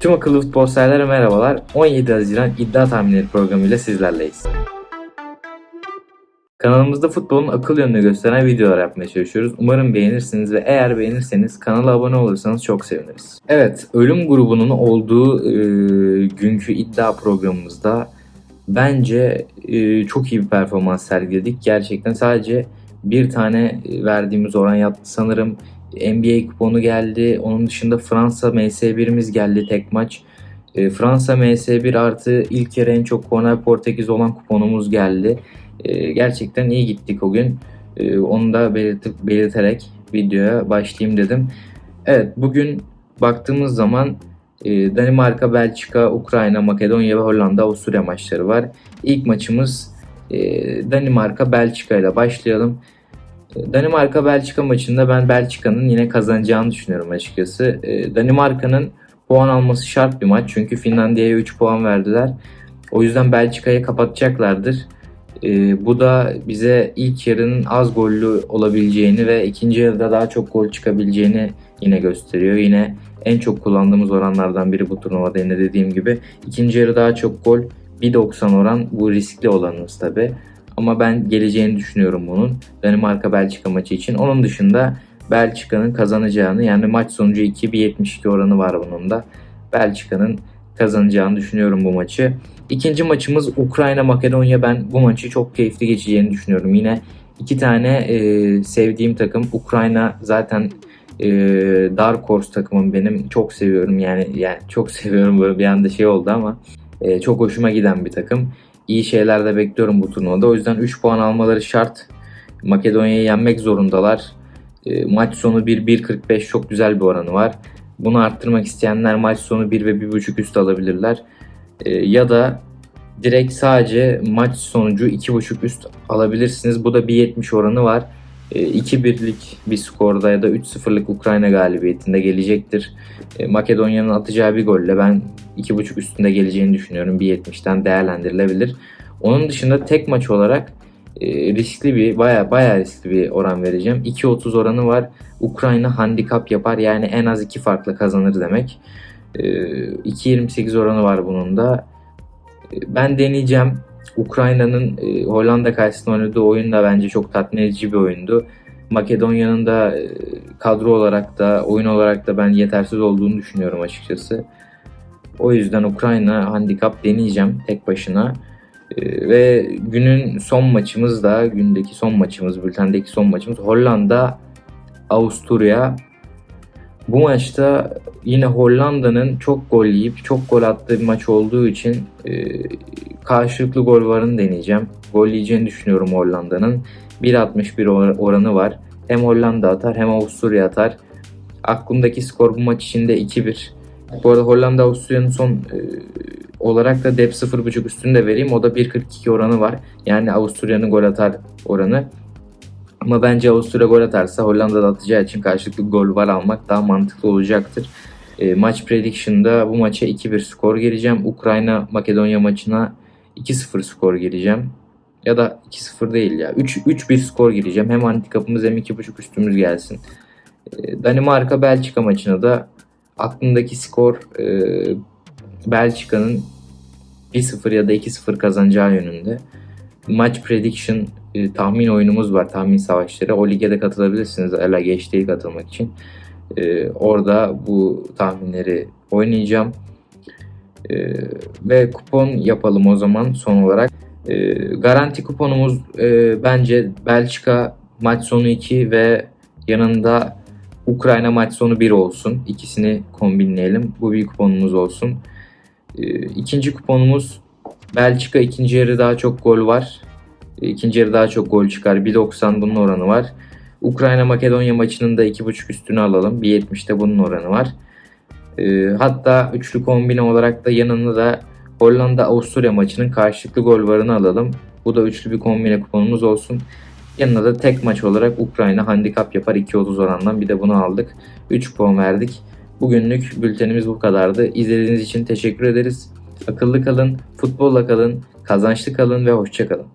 Tüm akıllı futbol severlere merhabalar. 17 Haziran iddia tahminleri programıyla sizlerleyiz. Kanalımızda futbolun akıl yönünü gösteren videolar yapmaya çalışıyoruz. Umarım beğenirsiniz ve eğer beğenirseniz kanala abone olursanız çok seviniriz. Evet, ölüm grubunun olduğu e, günkü iddia programımızda bence e, çok iyi bir performans sergiledik. Gerçekten sadece bir tane verdiğimiz oran yattı sanırım. NBA kuponu geldi. Onun dışında Fransa MS1'imiz geldi tek maç. E, Fransa MS1 artı ilk yarı en çok Cornell Portekiz olan kuponumuz geldi. E, gerçekten iyi gittik o gün. E, onu da belirtip, belirterek videoya başlayayım dedim. Evet bugün baktığımız zaman e, Danimarka, Belçika, Ukrayna, Makedonya ve Hollanda, Avusturya maçları var. İlk maçımız e, Danimarka, Belçika ile başlayalım. Danimarka Belçika maçında ben Belçika'nın yine kazanacağını düşünüyorum açıkçası. Ee, Danimarka'nın puan alması şart bir maç çünkü Finlandiya'ya 3 puan verdiler. O yüzden Belçika'yı kapatacaklardır. Ee, bu da bize ilk yarının az gollü olabileceğini ve ikinci yarıda daha çok gol çıkabileceğini yine gösteriyor. Yine en çok kullandığımız oranlardan biri bu turnuvada yine dediğim gibi. ikinci yarı daha çok gol 1.90 oran bu riskli olanımız tabi. Ama ben geleceğini düşünüyorum bunun. Danimarka Belçika maçı için. Onun dışında Belçika'nın kazanacağını yani maç sonucu 2-1.72 oranı var bunun da. Belçika'nın kazanacağını düşünüyorum bu maçı. İkinci maçımız Ukrayna Makedonya. Ben bu maçı çok keyifli geçeceğini düşünüyorum. Yine iki tane e, sevdiğim takım. Ukrayna zaten e, Dark Horse takımım benim. Çok seviyorum yani yani çok seviyorum böyle bir anda şey oldu ama e, çok hoşuma giden bir takım iyi şeyler de bekliyorum bu turnuvada. O yüzden 3 puan almaları şart. Makedonya'yı yenmek zorundalar. E, maç sonu 1-1.45 çok güzel bir oranı var. Bunu arttırmak isteyenler maç sonu 1 ve 1.5 üst alabilirler. E, ya da direkt sadece maç sonucu 2.5 üst alabilirsiniz. Bu da 1.70 oranı var. E, 2-1'lik bir skorda ya da 3-0'lık Ukrayna galibiyetinde gelecektir. E, Makedonya'nın atacağı bir golle ben 2.5 üstünde geleceğini düşünüyorum. 1.70'ten değerlendirilebilir. Onun dışında tek maç olarak e, riskli bir baya baya riskli bir oran vereceğim. 2.30 oranı var. Ukrayna handikap yapar yani en az 2 farkla kazanır demek. E, 2.28 oranı var bunun da. E, ben deneyeceğim. Ukrayna'nın e, Hollanda karşısında oynadığı oyun da bence çok tatmin edici bir oyundu. Makedonya'nın da e, kadro olarak da oyun olarak da ben yetersiz olduğunu düşünüyorum açıkçası. O yüzden Ukrayna handikap deneyeceğim tek başına. Ee, ve günün son maçımız da gündeki son maçımız, bültendeki son maçımız Hollanda Avusturya. Bu maçta yine Hollanda'nın çok gol yiyip çok gol attığı bir maç olduğu için e, karşılıklı gol varını deneyeceğim. Gol yiyeceğini düşünüyorum Hollanda'nın. 1.61 oranı var. Hem Hollanda atar hem Avusturya atar. Aklımdaki skor bu maç içinde 2-1. Bu arada Hollanda Avusturya'nın son e, olarak da dep 0.5 üstünü de vereyim. O da 1.42 oranı var. Yani Avusturya'nın gol atar oranı. Ama bence Avusturya gol atarsa Hollanda'da atacağı için karşılıklı gol var almak daha mantıklı olacaktır. E, maç prediction'da bu maça 2-1 skor geleceğim. Ukrayna Makedonya maçına 2-0 skor geleceğim. Ya da 2-0 değil ya. 3-1 skor gireceğim. Hem handikapımız hem 2.5 üstümüz gelsin. E, Danimarka Belçika maçına da aklımdaki skor e, Belçika'nın 1-0 ya da 2-0 kazanacağı yönünde. Maç prediction e, tahmin oyunumuz var. Tahmin savaşları. O lige de katılabilirsiniz. Ela geç katılmak için. E, orada bu tahminleri oynayacağım. E, ve kupon yapalım o zaman son olarak. E, garanti kuponumuz e, bence Belçika maç sonu 2 ve yanında Ukrayna maç sonu 1 olsun. İkisini kombinleyelim. Bu bir kuponumuz olsun. E, ikinci kuponumuz Belçika ikinci yarı daha çok gol var. İkinci yarı daha çok gol çıkar. 1.90 bunun oranı var. Ukrayna Makedonya maçının da 2.5 üstünü alalım. 1.70'te bunun oranı var. E, hatta üçlü kombine olarak da yanında da Hollanda Avusturya maçının karşılıklı gol varını alalım. Bu da üçlü bir kombine kuponumuz olsun. Yanına da tek maç olarak Ukrayna handikap yapar 2.30 orandan bir de bunu aldık. 3 puan verdik. Bugünlük bültenimiz bu kadardı. İzlediğiniz için teşekkür ederiz. Akıllı kalın, futbolla kalın, kazançlı kalın ve hoşça kalın.